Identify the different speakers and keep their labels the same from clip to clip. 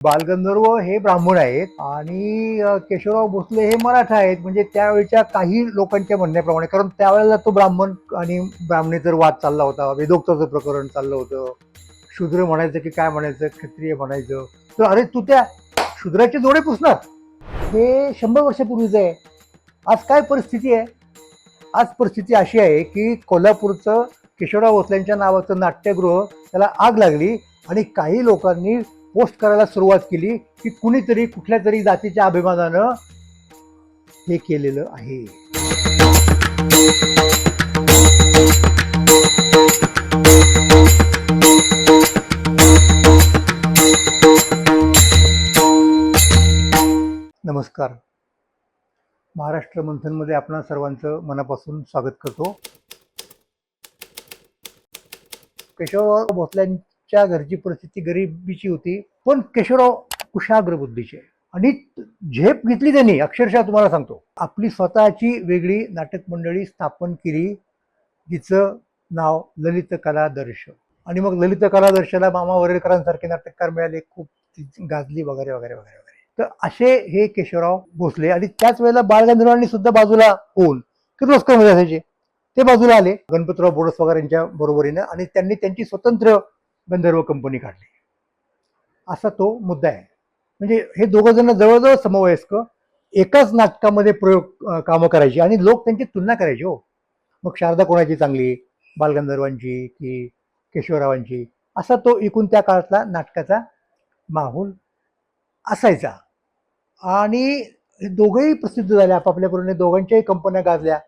Speaker 1: बालगंधर्व हे ब्राह्मण आहेत आणि केशवराव भोसले हे मराठा आहेत. म्हणजे त्यावेळच्या काही लोकांच्या म्हणण्याप्रमाणे कारण त्यावेळेला तो ब्राह्मण आणि ब्राह्मणेतर वाद चालला होता वेदोक्ताचं प्रकरण चाललं होतं शूद्र म्हणायचं की काय म्हणायचं क्षत्रिय म्हणायचं तर अरे तू त्या शूद्राचे जोडे पुसणार? हे शंभर वर्षापूर्वीचं आहे. आज काय परिस्थिती आहे? आज परिस्थिती अशी आहे की कोल्हापूरचं केशवराव भोसल्यांच्या नावाचं नाट्यगृह त्याला आग लागली आणि काही लोकांनी पोस्ट करायला सुरुवात केली की कुणीतरी कुठल्या तरी जातीच्या अभिमानानं हे केलेलं आहे. नमस्कार. महाराष्ट्र मंथनमध्ये आपण सर्वांचं मनापासून स्वागत करतो. केशवराव च्या घरची परिस्थिती गरिबीची होती. पण केशवराव कुशाग्र बुद्धीचे. आणि झेप घेतली त्यांनी अक्षरशः तुम्हाला सांगतो. आपली स्वतःची वेगळी नाटक मंडळी स्थापन केली जिचं नाव ललित कलादर्श आणि मग ललित कलादर्शला मामा वरेरकरांसारखे नाटककार मिळाले खूप ती गाजली वगैरे वगैरे वगैरे वगैरे. तर असे हे केशवराव भोसले. आणि त्याच वेळेला बाळगंधर्वांनी सुद्धा बाजूला होऊन किर्लोस्करमध्ये असायचे. ते बाजूला आले. गणपतराव बोडसवागर यांच्या बरोबरीनं. आणि त्यांनी त्यांची स्वतंत्र गंधर्व कंपनी काढली. असा तो मुद्दा आहे. म्हणजे हे दोघं जण जवळजवळ समवयस्क एकाच नाटकामध्ये प्रयोग कामं करायची आणि लोक त्यांची तुलना करायचे हो. मग शारदा कोणाची चांगली? बालगंधर्वांची की केशवरावांची? असा तो एकूण त्या काळातला नाटकाचा माहोल असायचा. आणि हे दोघंही प्रसिद्ध झाले आपापल्याकडून दोघांच्याही कंपन्या गाजल्या.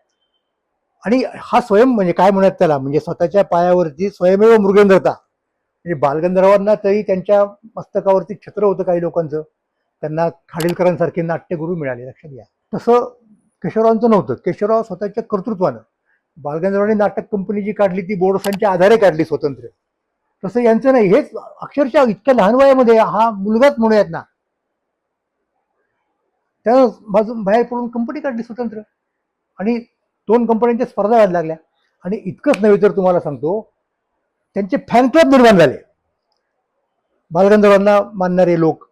Speaker 1: आणि हा स्वयं म्हणजे काय म्हणत त्याला? म्हणजे स्वतःच्या पायावरती स्वयमेव मृगेंद्रता. म्हणजे बालगंधर्वांना तरी त्यांच्या मस्तकावरती छत्र होतं काही लोकांचं. त्यांना खाडीलकरांसारखे नाट्यगुरू मिळाले लक्षात घ्या. तसं केशवरावांचं नव्हतं. केशवराव स्वतःच्या कर्तृत्वानं बालगंधर्वांनी नाटक कंपनी जी काढली ती बोडसांच्या आधारे काढली स्वतंत्र. तसं यांचं नाही. हेच अक्षरशः इतक्या लहान वयामध्ये हा मुलगाच म्हणूयात ना. त्या बाजून बाहेर पडून कंपनी काढली स्वतंत्र. आणि दोन कंपन्यांच्या स्पर्धा व्हायला लागल्या. आणि इतकंच नव्हे तर तुम्हाला सांगतो त्यांचे फॅन क्लब निर्माण झाले. बालगंधर्वांना मानणारे लोक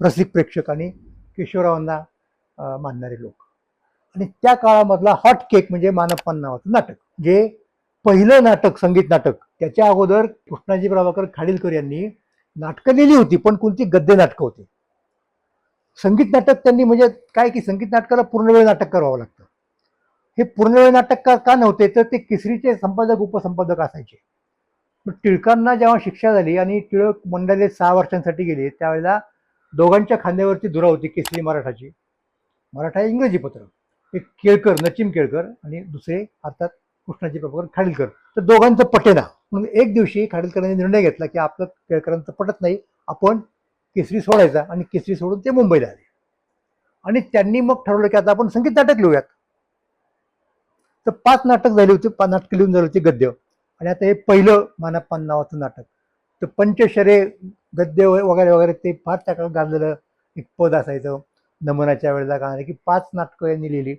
Speaker 1: रसिक प्रेक्षक आणि किशोरावांना मानणारे लोक. आणि त्या काळामधला हॉट केक म्हणजे मानप्पान नावाचं नाटक जे पहिलं नाटक संगीत नाटक. त्याच्या अगोदर कृष्णाजी प्रभाकर खाडीलकर यांनी नाटकं लिहिली होती पण कोणती गद्य नाटकं होती. संगीत नाटक त्यांनी म्हणजे काय की संगीत नाटकाला पूर्णवेळ नाटक करावं लागतं. हे पूर्णवेळ नाटककार का नव्हते तर ते केसरीचे संपादक उपसंपादक असायचे. टिळकांना जेव्हा शिक्षा झाली आणि टिळक मंडळी सहा वर्षांसाठी गेले त्यावेळेला दोघांच्या खांद्यावरती धुरा होती केसरी मराठाची. मराठा हे इंग्रजी पत्र एक केळकर नचिम केळकर आणि दुसरे अर्थात कृष्णाजी प्रभाकर खाडीलकर. तर दोघांचं पटेना. म्हणून एक दिवशी खाडीलकरांनी निर्णय घेतला की आपलं केळकरांचं पटत नाही आपण केसरी सोडायचा आणि केसरी सोडून ते मुंबईला आले. आणि त्यांनी मग ठरवलं की आता आपण संगीत नाटक लिहूयात. तर पाच नाटक झाली होती पाच नाटकं लिहून झाली होती गद्य. आणि आता हे पहिलं मानप्पान नावाचं नाटक. तर पंचशरे गद्य वगैरे वगैरे ते फार त्या काळात गाजलेलं एक पद असायचं. नमनाच्या वेळेला गाणं की पाच नाटकं यांनी लिहिली.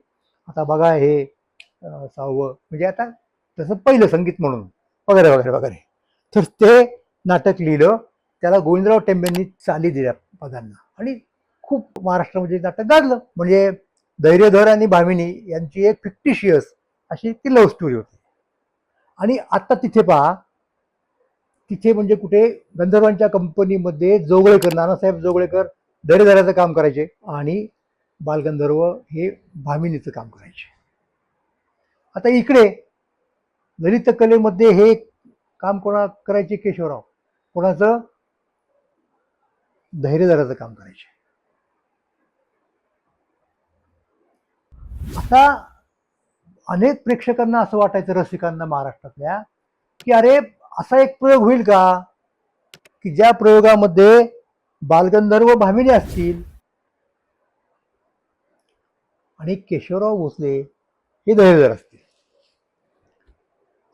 Speaker 1: आता बघा हे सहावं. म्हणजे आता तसं पहिलं संगीत म्हणून. वगैरे वगैरे वगैरे. तर ते नाटक लिहिलं. त्याला गोविंदराव टेंबेंनी चाली दिल्या पदांना. आणि खूप महाराष्ट्रामध्ये नाटक गाजलं. म्हणजे धैर्यधर आणि भामिनी यांची एक फिक्टिशियस अशी ती लव्ह स्टोरी होती. आणि आत्ता तिथे पहा तिथे म्हणजे कुठे गंधर्वांच्या कंपनीमध्ये जोगळेकर नानासाहेब जोगळेकर दरेदऱ्याचं काम करायचे आणि बालगंधर्व हे भामिनीचं काम करायचे. आता इकडे ललित कलेमध्ये हे काम कोणा करायचे केशवराव? कोणाचं? धैर्यदाराचं काम करायचे. आता अनेक प्रेक्षकांना असं वाटायचं रसिकांना महाराष्ट्रातल्या की अरे असा एक प्रयोग होईल का? की ज्या प्रयोगामध्ये बालगंधर्व भामिनी असतील आणि केशवराव भोसले हे धैर्यधर असतील.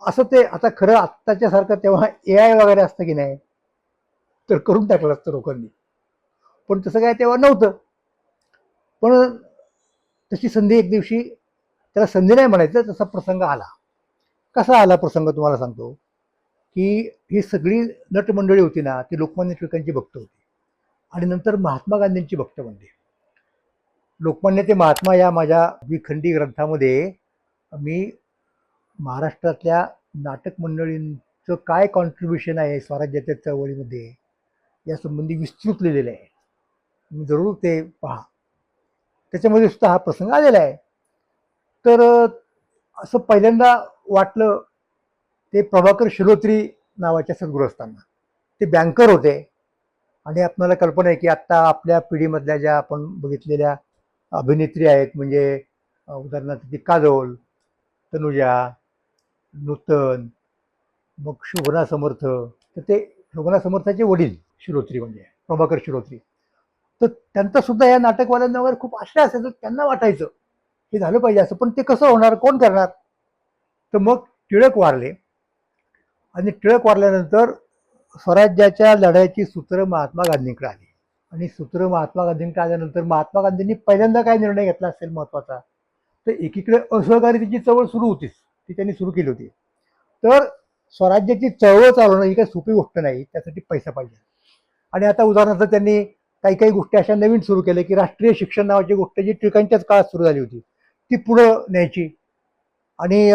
Speaker 1: असं ते आता खरं आत्ताच्या सारखं तेव्हा ए आय वगैरे असतं की नाही तर करून टाकलं असतं लोकांनी. पण तसं काय तेव्हा नव्हतं. पण तशी संधी एक दिवशी त्याला संधी नाही म्हणायचं तसा प्रसंग आला. कसा आला प्रसंग तुम्हाला सांगतो? की ही सगळी नटमंडळी होती ना ती लोकमान्य टिळकांची भक्त होती. आणि नंतर महात्मा गांधींची भक्त म्हणते लोकमान्य ते महात्मा या माझ्या द्विखंडी ग्रंथामध्ये मी महाराष्ट्रातल्या नाटक मंडळींचं काय कॉन्ट्रीब्युशन आहे स्वराज्याच्या चळवळीमध्ये यासंबंधी विस्तृत लिहिलेलं आहे. तुम्ही जरूर ते पहा. त्याच्यामध्ये सुद्धा हा प्रसंग आलेला आहे. तर असं पहिल्यांदा वाटलं ते प्रभाकर शिरोत्री नावाच्या सद्गृहस्थांना. ते बँकर होते. आणि आपल्याला कल्पना आहे की आत्ता आपल्या पिढीमधल्या ज्या आपण बघितलेल्या अभिनेत्री आहेत म्हणजे उदाहरणार्थ ती काजोल तनुजा नूतन मग शोभना समर्थ तर ते शोभना समर्थाचे वडील शिरोत्री म्हणजे प्रभाकर शिरोत्री. तर त्यांचासुद्धा या नाटकवाल्यांना वगैरे खूप आश्रय असायचं त्यांना वाटायचं. हे झालं पाहिजे असं. पण ते कसं होणार? कोण करणार? तर मग टिळक वारले. आणि टिळक वारल्यानंतर स्वराज्याच्या लढ्याची सूत्र महात्मा गांधींकडे आली. आणि सूत्र महात्मा गांधींकडे आल्यानंतर महात्मा गांधींनी पहिल्यांदा काय निर्णय घेतला असेल महत्त्वाचा तर एकीकडे असहकारितेची चळवळ सुरू होतीच ती त्यांनी सुरू केली होती. तर स्वराज्याची चळवळ चालवणं ही काही सोपी गोष्ट नाही. त्यासाठी पैसा पाहिजे. आणि आता उदाहरणार्थ त्यांनी काही काही गोष्टी अशा नवीन सुरू केल्या की राष्ट्रीय शिक्षण नावाची गोष्ट जी टिळकांच्याच काळात सुरू झाली होती. ती पुढं न्यायची. आणि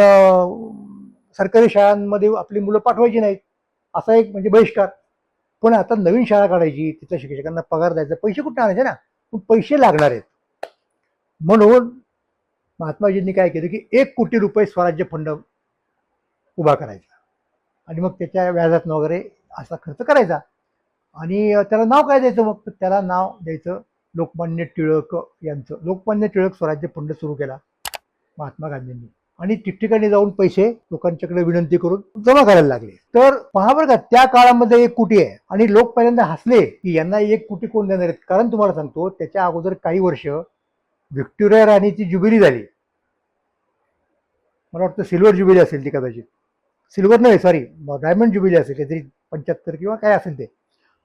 Speaker 1: सरकारी शाळांमध्ये आपली मुलं पाठवायची नाहीत. असा एक म्हणजे बहिष्कार. पण आता नवीन शाळा काढायची तिथल्या शिक्षकांना पगार द्यायचा पैसे कुठे आणायचे ना? पण पैसे लागणार आहेत. म्हणून महात्माजींनी काय केलं की एक कोटी रुपये स्वराज्य फंड उभा करायचा. आणि मग त्याच्या व्याजातनं वगैरे असा खर्च करायचा. आणि त्याला नाव काय द्यायचं मग? तर त्याला नाव द्यायचं लोकमान्य टिळक यांचं. लोकमान्य टिळक स्वराज्य फंड सुरू केला महात्मा गांधींनी. आणि ठिकठिकाणी जाऊन पैसे लोकांच्याकडे विनंती करून जमा करायला लागले. तर पहा बरं का त्या काळामध्ये एक कोटी आहे. आणि लोक पहिल्यांदा हसले की यांना एक कोटी कोण देणार आहेत? कारण तुम्हाला सांगतो त्याच्या अगोदर काही वर्ष व्हिक्टोरिया राणीची जुबिली झाली. मला वाटतं सिल्वर जुबिली असेल ती कदाचित. सिल्वर नाही सॉरी डायमंड जुबिली असेल काहीतरी पंच्याहत्तर किंवा काय असेल ते.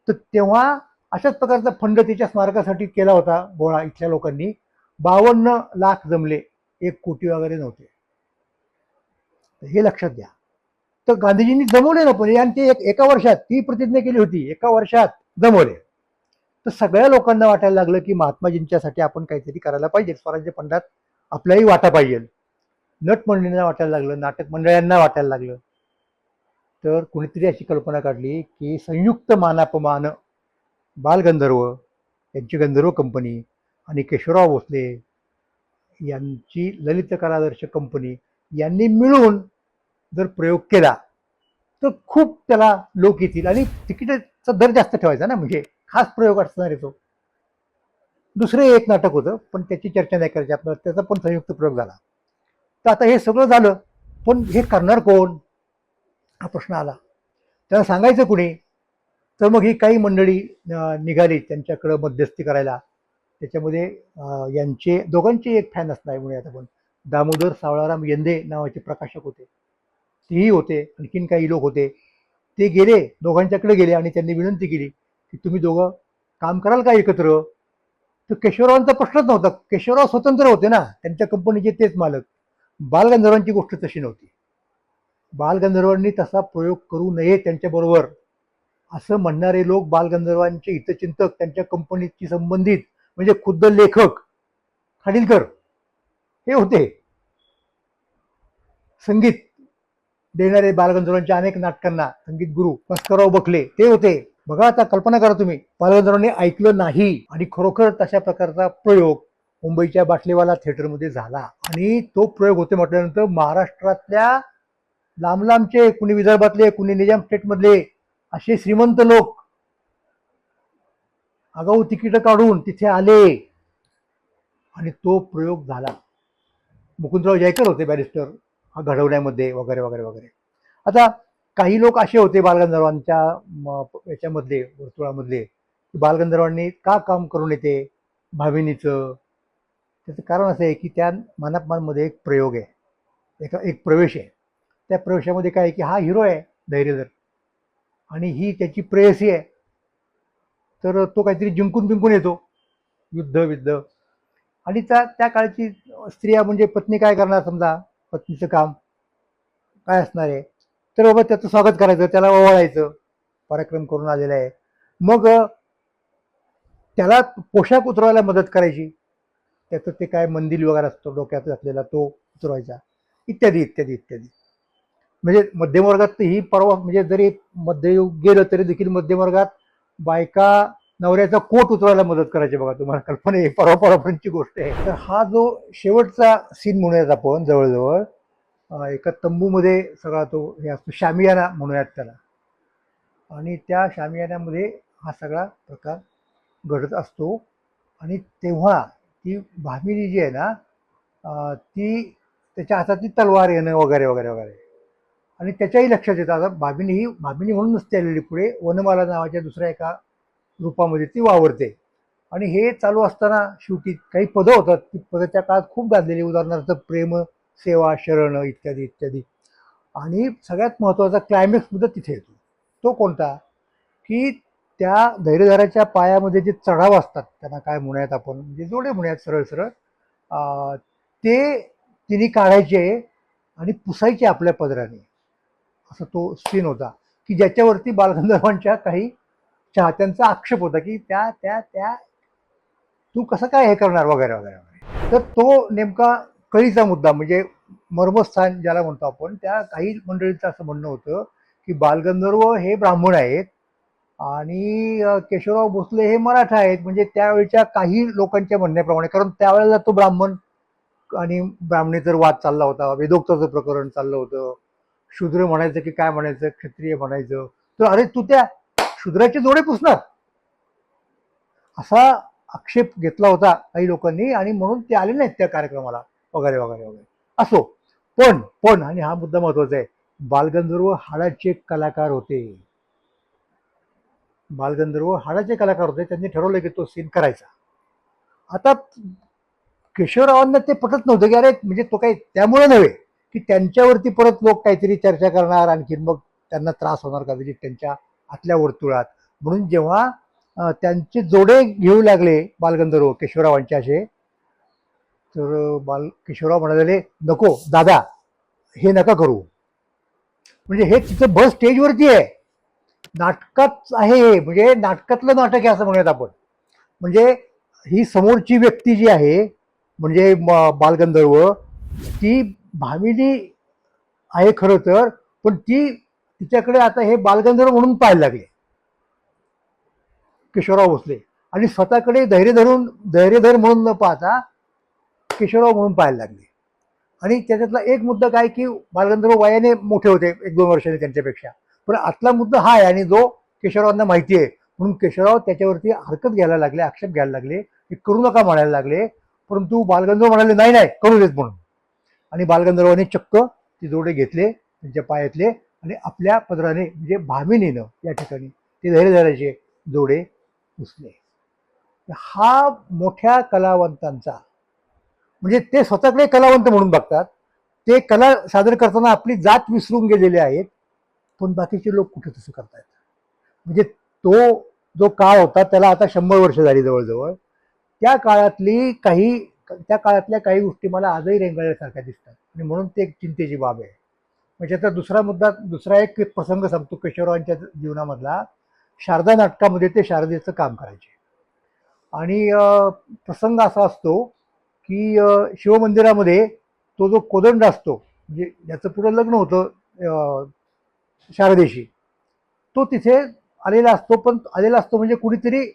Speaker 1: तर तेव्हा अशाच प्रकारचा फंड तिच्या स्मारकासाठी केला होता बोळा इथल्या लोकांनी. बावन्न लाख जमले एक कोटी वगैरे नव्हते. हे लक्षात घ्या. तर गांधीजींनी जमवले ना पण आणि ते एक एका वर्षात ती प्रतिज्ञा केली होती एका वर्षात जमवले. तर सगळ्या लोकांना वाटायला लागलं की महात्माजींच्यासाठी आपण काहीतरी करायला पाहिजे स्वराज्य फंडात आपल्याही वाटा पाहिजे. नट मंडळींना वाटायला लागलं नाटक मंडळांना वाटायला लागलं. तर कुणीतरी अशी कल्पना काढली की संयुक्त मानापमान बालगंधर्व यांची गंधर्व कंपनी आणि केशवराव भोसले यांची ललित कलादर्श कंपनी यांनी मिळून जर प्रयोग केला तर खूप त्याला लोक येतील आणि तिकिटाचा दर जास्त ठेवायचा ना म्हणजे खास प्रयोग असणार आहे तो. दुसरे एक नाटक होतं पण त्याची चर्चा नाही करायची आपल्याला त्याचा पण संयुक्त प्रयोग झाला. तर आता हे सगळं झालं पण हे करणार कोण? हा प्रश्न आला. त्याला सांगायचं कुणी? तर मग ही काही मंडळी निघाली त्यांच्याकडं मध्यस्थी करायला. त्याच्यामध्ये यांचे दोघांचे एक फॅन असणार म्हणूया आता पण दामोदर सावळाराम यंदे नावाचे प्रकाशक होते. तेही होते आणखीन काही लोक होते. ते गेले दोघांच्याकडे गेले आणि त्यांनी विनंती केली की तुम्ही दोघं काम कराल का एकत्र? तर केशवरावांचा प्रश्नच नव्हता. केशवराव स्वतंत्र होते ना. त्यांच्या कंपनीचे तेच मालक. बालगंधर्वांची गोष्ट तशी नव्हती. बालगंधर्वांनी तसा प्रयोग करू नये त्यांच्याबरोबर. असं म्हणणारे लोक बालगंधर्वांचे हितचिंतक त्यांच्या कंपनीशी संबंधित म्हणजे खुद्द लेखक खाडीलकर हे होते. संगीत देणारे बालगंधर्वांच्या अनेक नाटकांना संगीत गुरु भास्करराव बखले ते होते. बघा आता कल्पना करा तुम्ही. बालगंधर्वांनी ऐकलं नाही आणि खरोखर तशा प्रकारचा प्रयोग मुंबईच्या बाटलेवाला थिएटरमध्ये झाला. आणि तो प्रयोग होते म्हटल्यानंतर महाराष्ट्रातल्या लांब लांबचे कुणी विदर्भातले कुणी निजाम स्टेटमधले असे श्रीमंत लोक आगाऊ तिकीट काढून तिथे आले आणि तो प्रयोग झाला. मुकुंदराव जयकर होते बॅरिस्टर हा घडवण्यामध्ये वगैरे वगैरे वगैरे. आता काही लोक असे होते बालगंधर्वांच्या म, याच्यामधले वर्तुळामधले की बालगंधर्वांनी का काम करून येते? भाविनीचं. त्याचं कारण असं आहे की त्या मानापमानमध्ये एक प्रयोग आहे. एका एक प्रवेश आहे. त्या प्रवेशामध्ये काय आहे की हा हिरो आहे धैर्यधर. आणि ही त्याची प्रेयसी आहे. तर तो काहीतरी जिंकून बिंकून येतो. युद्ध विद्ध. आणि त्या त्या काळची स्त्रिया म्हणजे पत्नी काय करणार समजा? पत्नीचं काम काय असणार आहे? तर बाबा त्याचं स्वागत करायचं त्याला ओवाळायचं. पराक्रम करून आलेला आहे. मग त्याला पोशाख उतरवायला मदत करायची. त्याचं ते काय मंदिर वगैरे असतो डोक्यात घातलेला तो उतरवायचा. इत्यादी इत्यादी इत्यादी. म्हणजे मध्यमवर्गात तर ही परवा म्हणजे जरी मध्ययुग गेलं तरी देखील मध्यमवर्गात बायका नवऱ्याचा कोट उतरायला मदत करायची बघा तुम्हाला. कल्पना आहे परवा परवापर्यंतची गोष्ट आहे. तर हा जो शेवटचा सीन म्हणूयात आपण जवळजवळ एका तंबूमध्ये सगळा तो हे असतो शामियाना म्हणूयात त्याला. आणि त्या शामियान्यामध्ये हा सगळा प्रकार घडत असतो. आणि तेव्हा ती भामिनी जी आहे ना ती त्याच्या हातातली तलवार येणं वगैरे वगैरे वगैरे. आणि त्याच्याही लक्षात येतं. आता भामिनी ही भामिनी म्हणून नसते आलेली पुढे वनमाला नावाच्या दुसऱ्या एका रूपामध्ये ती वावरते. आणि हे चालू असताना शेवटी काही पदं होतात. ती पदं त्या काळात खूप गाजलेली. उदाहरणार्थ प्रेम सेवा शरण इत्यादी इत्यादी. आणि सगळ्यात महत्त्वाचा क्लायमॅक्समध्ये तिथे येतो. तो कोणता? की त्या धैर्यधाराच्या पायामध्ये जे चढाव असतात त्यांना काय म्हणूयात आपण? म्हणजे जोडे म्हणूयात सरळ सरळ. ते तिने काढायचे आणि पुसायचे आपल्या पदराने. असा तो सीन होता की ज्याच्यावरती बालगंधर्वांच्या काही चाहत्यांचा आक्षेप होता की त्या त्या त्या तू कसं काय हे करणार वगैरे वगैरे वगैरे. तर तो नेमका कळीचा मुद्दा म्हणजे मर्मस्थान ज्याला म्हणतो आपण त्या काही मंडळींचं असं म्हणणं होतं की बालगंधर्व हे ब्राह्मण आहेत आणि केशवराव भोसले हे मराठा आहेत म्हणजे त्यावेळच्या काही लोकांच्या म्हणण्याप्रमाणे कारण त्यावेळेला तो ब्राह्मण आणि ब्राह्मणेतर वाद चालला होता वेदोक्ताचं प्रकरण चाललं होतं शूद्र म्हणायचं की काय म्हणायचं क्षत्रिय म्हणायचं. तर अरे तू त्या शूद्राचे जोडे पुसणार. असा आक्षेप घेतला होता काही लोकांनी आणि म्हणून ते आले नाहीत त्या कार्यक्रमाला. वगैरे वगैरे वगैरे. असो. पण पण आणि हा मुद्दा महत्त्वाचा आहे. बालगंधर्व हाडाचे कलाकार होते. बालगंधर्व हाडाचे कलाकार होते. त्यांनी ठरवलं की तो सीन करायचा. आता केशवरावांना ते पटत नव्हतं की अरे म्हणजे तो काही त्यामुळे नव्हे. की त्यांच्यावरती परत लोक काहीतरी चर्चा करणार आणखीन मग त्यांना त्रास होणार कदाचित त्यांच्या आतल्या वर्तुळात? म्हणून जेव्हा त्यांचे जोडे घेऊ लागले बालगंधर्व केशवरावांचे असे तर बाल केशवराव म्हणाले नको दादा हे नका करू. म्हणजे हे तिचं बस स्टेजवरती आहे. नाटकात आहे हे. म्हणजे नाटकातलं नाटक आहे असं म्हणूयात आपण. म्हणजे ही समोरची व्यक्ती जी आहे म्हणजे म- बालगंधर्व ती भामिनी आहे खरं तर पण ती तिच्याकडे आता हे बालगंधर्व म्हणून पाहायला लागले. किशोरराव भोसले. आणि स्वतःकडे धैर्य धरून धैर्यधर म्हणून न पाहता किशोरराव म्हणून पाहायला लागले. आणि त्याच्यातला एक मुद्दा काय की बालगंधर्व वयाने मोठे होते एक दोन वर्षाने त्यांच्यापेक्षा. पण आतला मुद्दा हा आहे आणि जो केशवरावांना माहिती आहे. म्हणून केशवराव त्याच्यावरती हरकत घ्यायला लागले आक्षेप घ्यायला लागले की करू नका म्हणायला लागले. परंतु बालगंधर्व म्हणाले नाही नाही करू देत म्हणून. आणि बालगंधर्वाने चक्क ते जोडे घेतले त्यांच्या पायातले आणि आपल्या पदराने म्हणजे भामिनीनं या ठिकाणी ते धैर्यधाराचे जोडे पुसले. हा मोठ्या कलावंतांचा म्हणजे ते स्वतःकडे कलावंत म्हणून बघतात ते कला सादर करताना आपली जात विसरून गेलेले आहेत पण बाकीचे लोक कुठे तसं करतायत? म्हणजे तो जो काळ होता त्याला आता शंभर वर्ष झाली जवळजवळ. त्या काळातली काही त्या काळातल्या काही गोष्टी मला आजही रेंगाळल्यासारख्या दिसतात. आणि म्हणून ते एक चिंतेची बाब आहे. म्हणजे आता दुसरा मुद्दा दुसरा एक प्रसंग सांगतो केशवरावांच्या जीवनामधला. शारदा नाटकामध्ये ते शारदेचं काम करायचे. आणि प्रसंग असा असतो की शिवमंदिरामध्ये तो जो कोदंड असतो म्हणजे ज्याचं पुढं लग्न होतं शारदेशी तो तिथे आलेला असतो पण आलेला असतो म्हणजे कुणीतरी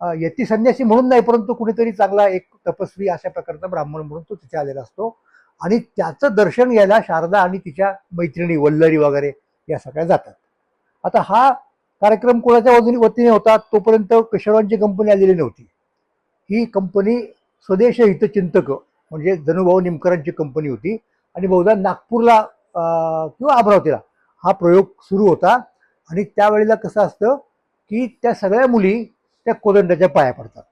Speaker 1: यती संन्यासी म्हणून नाही परंतु कुणीतरी चांगला एक तपस्वी अशा प्रकारचा ब्राह्मण म्हणून तो तिथे आलेला असतो. आणि त्याचं दर्शन घ्यायला शारदा आणि तिच्या मैत्रिणी वल्लरी वगैरे या सगळ्या जातात. आता हा कार्यक्रम कोणाच्या वजनी वतीने होता तोपर्यंत किशोरांची कंपनी आलेली नव्हती. ही कंपनी स्वदेश हितचिंतक म्हणजे धनुभाऊ निमकरांची कंपनी होती. आणि बहुधा नागपूरला किंवा अमरावतीला हा प्रयोग सुरू होता. आणि त्यावेळेला कसं असतं की त्या सगळ्या मुली त्या कोदंडाच्या पाया पडतात.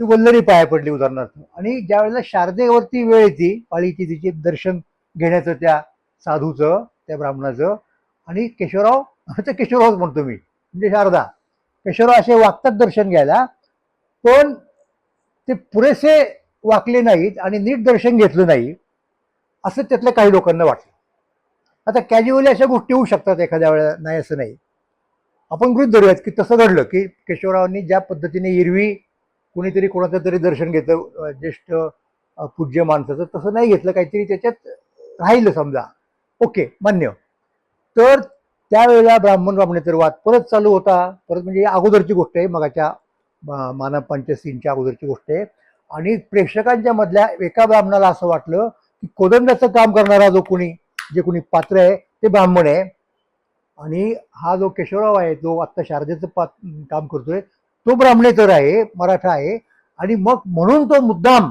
Speaker 1: ती वल्लरी पाया पडली उदाहरणार्थ. आणि ज्या वेळेला शारदेवरती वेळ येते पाळीची तिचे दर्शन घेण्याचं त्या साधूचं त्या ब्राह्मणाचं आणि केशवराव तर केशवरावच म्हणतो मी म्हणजे शारदा. केशवराव असे वागतात दर्शन घ्यायला पण ते पुरेसे वाकले नाहीत आणि नीट दर्शन घेतलं नाही असं त्यातल्या काही लोकांना वाटलं. आता कॅज्युअली अशा गोष्टी होऊ शकतात एखाद्या वेळेला नाही असं नाही. आपण गृहित धरूयात की तसं घडलं की केशवरावांनी ज्या पद्धतीने एरवी कुणीतरी कोणाचं तरी दर्शन घेतं ज्येष्ठ पूज्य माणसाचं तसं नाही घेतलं काहीतरी त्याच्यात राहिलं समजा. ओके मान्य. तर त्यावेळेला ब्राह्मण ब्राह्मणेतर वाद परत चालू होता. परत म्हणजे अगोदरची गोष्ट आहे मगाच्या मानव सीनच्या अगोदरची गोष्ट आहे. आणि प्रेक्षकांच्या मधल्या एका ब्राह्मणाला असं वाटलं की कोदंडाचं काम करणारा जो कोणी जे कोणी पात्र आहे ते ब्राह्मण आहे. आणि हा जो केशवराव आहे जो आत्ता शारदेचं पात काम करतोय. तो ब्राह्मणेतर आहे मराठा आहे. आणि मग म्हणून तो मुद्दाम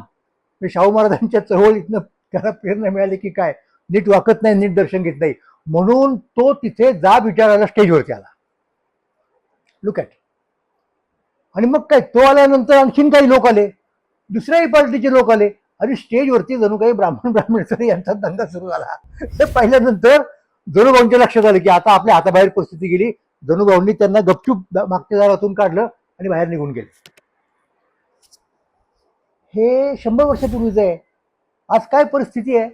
Speaker 1: शाहू महाराजांच्या चळवळीतनं त्याला प्रेरणा मिळाली की काय? नीट वाकत नाही नीट दर्शन घेत नाही. म्हणून तो तिथे जाब विचारायला स्टेजवरती आला लुक ॲट आणि मग काय? तो आल्यानंतर आणखीन काही लोक आले. दुसऱ्याही पार्टीचे लोक आले. आणि स्टेजवरती जणू काही ब्राह्मण ब्राह्मणेतर यांचा दंगा सुरू झाला. हे पाहिल्यानंतर जणूभाऊंच्या लक्षात आलं की आता आपल्या हाताबाहेर परिस्थिती गेली. जणूभाऊंनी त्यांना गपचूप मागच्या दारातून काढलं आणि बाहेर निघून गेले. हे शंभर वर्षापूर्वीचं आहे. आज काय परिस्थिती आहे?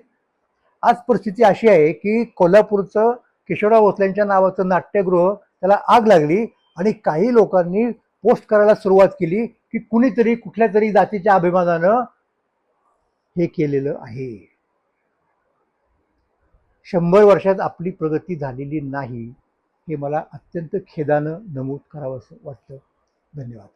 Speaker 1: आज परिस्थिती अशी आहे की कोल्हापूरचं केशवराव भोसलेंच्या नावाचं नाट्यगृह त्याला आग लागली आणि काही लोकांनी पोस्ट करायला सुरुवात केली की कुणीतरी कुठल्या तरी जातीच्या अभिमानानं हे केलेलं आहे. शंभर वर्षात आपली प्रगती झालेली नाही हे मला अत्यंत खेदानं नमूद करावं असं वाटतं. धन्यवाद.